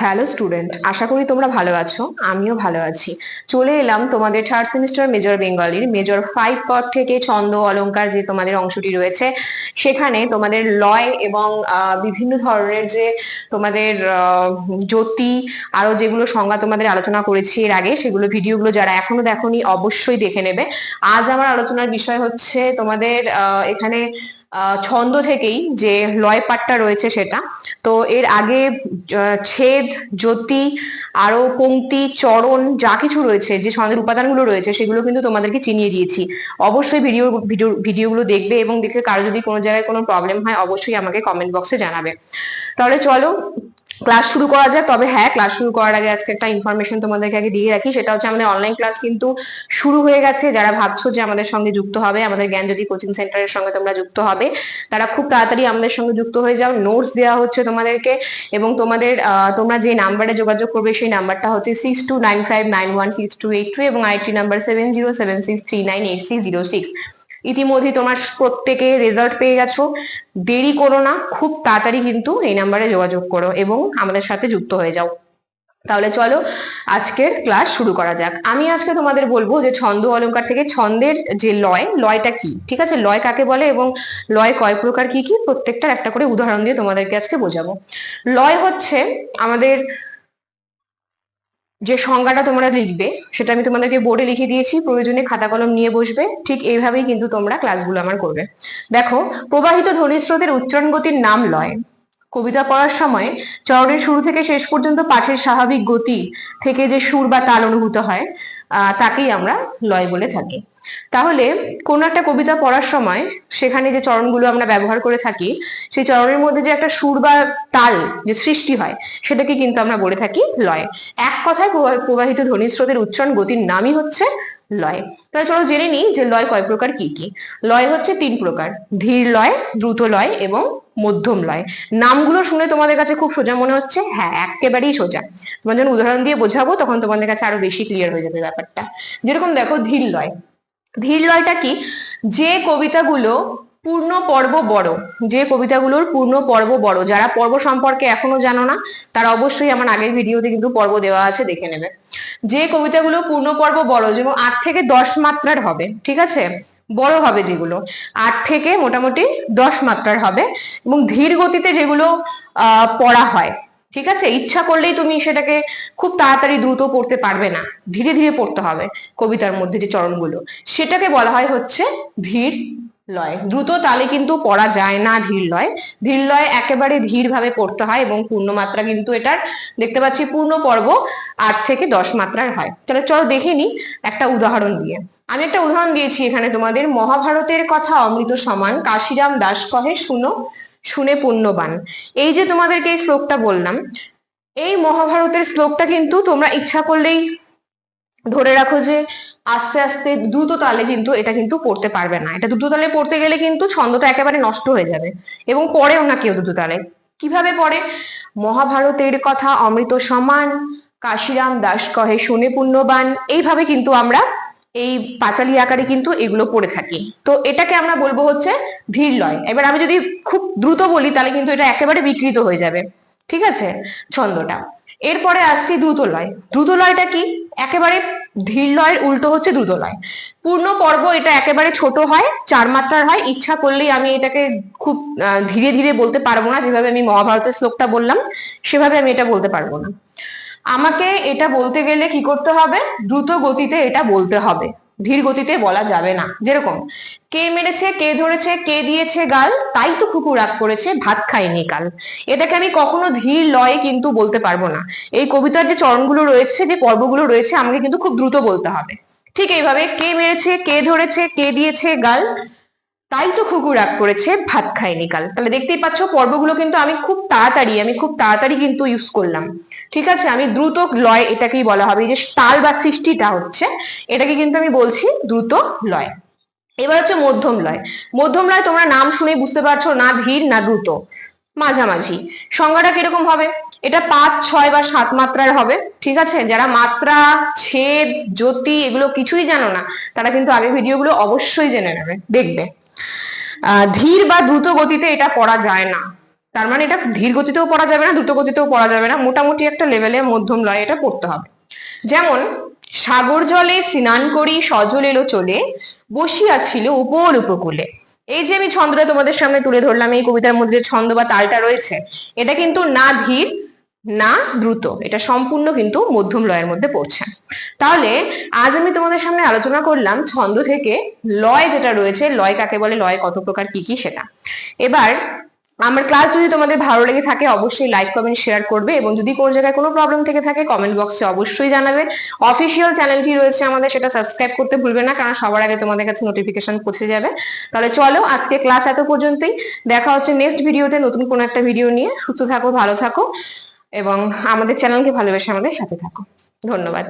Hello student আশা করি তোমরা ভালো আছো, আমিও ভালো আছি। চলে এলাম তোমাদের থার্ড সেমিস্টার মেজর বেঙ্গলির মেজর ফাইভ পর থেকে ছন্দ, অলংকার যে তোমাদের অংশটি রয়েছে, সেখানে তোমাদের লয় এবং বিভিন্ন ধরনের যে তোমাদের জ্যোতি, আরও যেগুলো সংজ্ঞা তোমাদের আলোচনা করেছি এর আগে, সেগুলো ভিডিওগুলো যারা এখনও দেখোনি অবশ্যই দেখে নেবে। আজ আমার আলোচনার বিষয় হচ্ছে তোমাদের এখানে ছন্দ থেকেই যে লয় পাটটা রয়েছে সেটা। তো এর আগে ছেদ, জ্যোতি আরও পঙ্ক্তি, চরণ যা কিছু রয়েছে, যে ছন্দের উপাদানগুলো রয়েছে, সেগুলো কিন্তু তোমাদেরকে চিনিয়ে দিয়েছি। অবশ্যই ভিডিও ভিডিও ভিডিওগুলো দেখবে এবং দেখে কারও যদি কোনো জায়গায় কোনো প্রবলেম হয়, অবশ্যই আমাকে কমেন্ট বক্সে জানাবে। তাহলে চলো ক্লাস শুরু করা যায়, তবে হ্যাঁ ক্লাস শুরু করার আগে আজকে একটা ইনফরমেশন তোমাদেরকে আগে দিয়ে রাখি, সেটা হচ্ছে আমাদের অনলাইন ক্লাস কিন্তু শুরু হয়ে গেছে। যারা ভাবছ যে আমাদের সঙ্গে যুক্ত হবে, আমাদের জ্ঞানজ্যোতি কোচিং সেন্টারের সঙ্গে তোমরা যুক্ত হবে, তারা খুব তাড়াতাড়ি আমাদের সঙ্গে যুক্ত হয়ে যাও। নোটস দেওয়া হচ্ছে তোমাদেরকে এবং তোমাদের তোমরা যে নাম্বারে যোগাযোগ করবে, সেই নাম্বারটা হচ্ছে six two nine five nine one six two eight two এবং IT number seven zero seven six three nine eight six zero six ইতিমধ্যে তোমার প্রত্যেকে রেজাল্ট পেয়ে গেছো। দেরি করো না, খুব তাড়াতাড়ি কিন্তু এই নাম্বারে যোগাযোগ করো এবং আমাদের সাথে যুক্ত হয়ে যাও। তাহলে চলো আজকের ক্লাস শুরু করা যাক। আমি আজকে তোমাদের বলব যে ছন্দ অলঙ্কার থেকে ছন্দের যে লয়, লয়টা কি? ঠিক আছে? লয় কাকে বলে এবং লয় কয় প্রকার কি কি? প্রত্যেকটার একটা করে উদাহরণ দিয়ে তোমাদেরকে আজকে বোঝাবো। লয় হচ্ছে আমাদের যে সংজ্ঞাটা তোমরা লিখবে, সেটা আমি তোমাদেরকে বোর্ডে লিখে দিয়েছি, প্রয়োজনে খাতা কলম নিয়ে বসবে, ঠিক এইভাবেই কিন্তু তোমরা ক্লাসগুলো আমার করবে। দেখো, প্রবাহিত ধ্বনি স্রোতের উচ্চারণ গতির নাম লয়। কবিতা পড়ার সময় চরণের শুরু থেকে শেষ পর্যন্ত পাঠের স্বাভাবিক গতি থেকে যে সুর বা তাল অনুভূত হয় তাকেই আমরা লয় বলে থাকি। তাহলে কোন একটা কবিতা পড়ার সময় সেখানে যে চরণগুলো আমরা ব্যবহার করে থাকি, সেই চরণের মধ্যে যে একটা সুর বা তাল যে সৃষ্টি হয়, সেটাকে কিন্তু আমরা বলে থাকি লয়। এক কথায় প্রবাহ- প্রবাহিত ধ্বনি স্রোতের উচ্চারণ গতির নামই হচ্ছে লয়। তাহলে চলো জেনে নিই যে লয় কয় প্রকার কি কি? লয় হচ্ছে তিন প্রকার, ধীর লয়, দ্রুত লয় এবং মধ্যম লয়। নামগুলো শুনে তোমাদের কাছে খুব সোজা মনে হচ্ছে? হ্যাঁ একেবারেই সোজা। তোমার যখন উদাহরণ দিয়ে বোঝাবো, তখন তোমাদের কাছে আরও বেশি ক্লিয়ার হয়ে যাবে ব্যাপারটা। যেরকম দেখো ধীর লয় ধীর কি? যে কবিতাগুলো পূর্ণ পর্ব বড়, যে কবিতাগুলোর পূর্ণ পর্ব বড়, যারা পর্ব সম্পর্কে এখনও জানো না, তারা অবশ্যই আমার আগের ভিডিওতে কিন্তু পর্ব দেওয়া আছে, দেখে নেবে। যে কবিতাগুলো পূর্ণ পর্ব বড়, যেমন আট থেকে দশ মাত্রার হবে, ঠিক আছে? বড় হবে যেগুলো। আট থেকে মোটামুটি দশ মাত্রার হবে, এবং ধীর গতিতে যেগুলো পড়া হয় ঠিক আছে? ইচ্ছা করলেই তুমি সেটাকে খুব তাড়াতাড়ি দ্রুত পড়তে পারবে না। ধীরে ধীরে পড়তে হবে কবিতার মধ্যে যে চরণগুলো। সেটাকে বলা হয় হচ্ছে ধীর লয়। দ্রুত তালে কিন্তু পড়া যায় না ধীর লয়। ধীর লয় একেবারে ধীর ভাবে পড়তে হয় এবং পূর্ণ মাত্রা কিন্তু এটার দেখতে পাচ্ছি পূর্ণ পর্ব আট থেকে দশ মাত্রার হয়। তাহলে চলো দেখে নি একটা উদাহরণ দিয়ে। আমি একটা উদাহরণ দিয়েছি এখানে তোমাদের। মহাভারতের কথা অমৃত সমান। কাশিরাম দাস কহে, শুনো শুনে পুণ্যবান। এই যে তোমাদেরকে এই শ্লোকটা বললাম, এই মহাভারতের শ্লোকটা কিন্তু তোমরা ইচ্ছা করলেই ধরে রাখো যে আস্তে আস্তে দ্রুত তালে কিন্তু এটা কিন্তু পড়তে পারবে না। এটা দ্রুত তালে পড়তে গেলে কিন্তু ছন্দটা একেবারে নষ্ট হয়ে যাবে এবং পড়েও না কেউ দ্রুত তালে। কীভাবে পড়ে? মহাভারতের কথা অমৃত সমান, কাশিরাম দাস কহে, শুনে পুণ্যবান। এইভাবে কিন্তু আমরা এই পাঁচালি আকারে কিন্তু এগুলো পড়ে থাকি। তো এটাকে আমরা বলব হচ্ছে ধীর লয়। এবার আমি যদি খুব দ্রুত বলি, তাহলে কিন্তু এটা একেবারে বিকৃত হয়ে যাবে। ঠিক আছে? ছন্দটা। এরপরে আসছি দ্রুত লয়। দ্রুত লয়টা কি? একেবারে ধীর লয়ের উল্টো হচ্ছে দ্রুত লয়। পূর্ণ পর্ব এটা একেবারে ছোট হয়, চার মাত্রার হয়। ইচ্ছা করলেই আমি এটাকে খুব ধীরে ধীরে বলতে পারব না। যেভাবে আমি মহাভারতের শ্লোকটা বললাম, সেভাবে আমি এটা বলতে পারব না। আমাকে এটা বলতে গেলে কি করতে হবে? দ্রুত গতিতে এটা বলতে হবে। ধীর গতিতে বলা যাবে না। যেরকম, কে মেরেছে, কে ধরেছে, কে দিয়েছে গাল, তাই তো খুকু রাগ করেছে, ভাত খায়নি কাল। এটাকে আমি কখনো ধীর লয়ে কিন্তু বলতে পারব না। এই কবিতার যে চরণগুলো রয়েছে, যে পর্বগুলো রয়েছে, আমাকে কিন্তু খুব দ্রুত বলতে হবে। ঠিক এইভাবে, কে মেরেছে, কে ধরেছে, কে দিয়েছে গাল তাই তো খুকু রাগ করেছে, ভাত খায়নি কাল। তাহলে দেখতেই পাচ্ছ, পর্বগুলো কিন্তু আমি খুব তাড়াতাড়ি, আমি খুব তাড়াতাড়ি কিন্তু ইউজ করলাম। ঠিক আছে, আমি দ্রুত লয়, এটাকেই বলা হবে যে তাল বা সৃষ্টিটা হচ্ছে, এটাকে কিন্তু আমি বলছি দ্রুত লয়। এবার হচ্ছে মধ্যম লয়। মধ্যম লয় তোমরা নাম শুনেই বুঝতে পারছ, না ধীর, না দ্রুত। মাঝামাঝি। সংজ্ঞাটা কীরকম হবে? এটা পাঁচ, ছয় বা সাত মাত্রার হবে, ঠিক আছে? যারা মাত্রা, ছেদ, জ্যোতি, এগুলো কিছুই জানো না, তারা কিন্তু আগের ভিডিওগুলো অবশ্যই জেনে নেবে, দেখবে। ধীর বা দ্রুত গতিতে এটা পড়া যায় না। তার মানে এটা ধীর গতিতেও পড়া যাবে না, দ্রুত গতিতেও পড়া যাবে না, মোটামুটি একটা লেভেলে মধ্যম লয় এটা পড়তে হবে। যেমন, সাগর জলে স্নান করি, সজল এলো চলে বসিয়াছিল উপর উপকূলে। এই যে আমি ছন্দটা তোমাদের সামনে তুলে ধরলাম, এই কবিতার মধ্যে ছন্দ বা তালটা রয়েছে, এটা কিন্তু না ধীর না, দ্রুত। এটা সম্পূর্ণ কিন্তু মধ্যম লয়ের মধ্যে পড়ছে। তাহলে আজ আমি তোমাদের সামনে আলোচনা করলাম ছন্দ থেকে লয় যেটা রয়েছে, লয় কাকে বলে, লয় কত প্রকার, কি কি সেটা। এবার আমার ক্লাস যদি তোমাদের ভালো লেগে থাকে, অবশ্যই লাইক, কমেন্ট, শেয়ার করবে এবং যদি কোনো জায়গায় কোনো প্রবলেম থেকে থাকে কমেন্ট বক্সে অবশ্যই জানাবে। অফিসিয়াল চ্যানেলটি রয়েছে আমাদের সেটা সাবস্ক্রাইব করতে ভুলবে না, কারণ সবার আগে তোমাদের কাছে নোটিফিকেশন পৌঁছে যাবে। তাহলে চলো আজকে ক্লাস এত পর্যন্তই। দেখা হচ্ছে নেক্সট ভিডিওতে নতুন কোনো একটা ভিডিও নিয়ে। সুস্থ থাকো, ভালো থাকো। এবং আমাদের চ্যানেলকে ভালোবেসে আমাদের সাথে থাকো। ধন্যবাদ।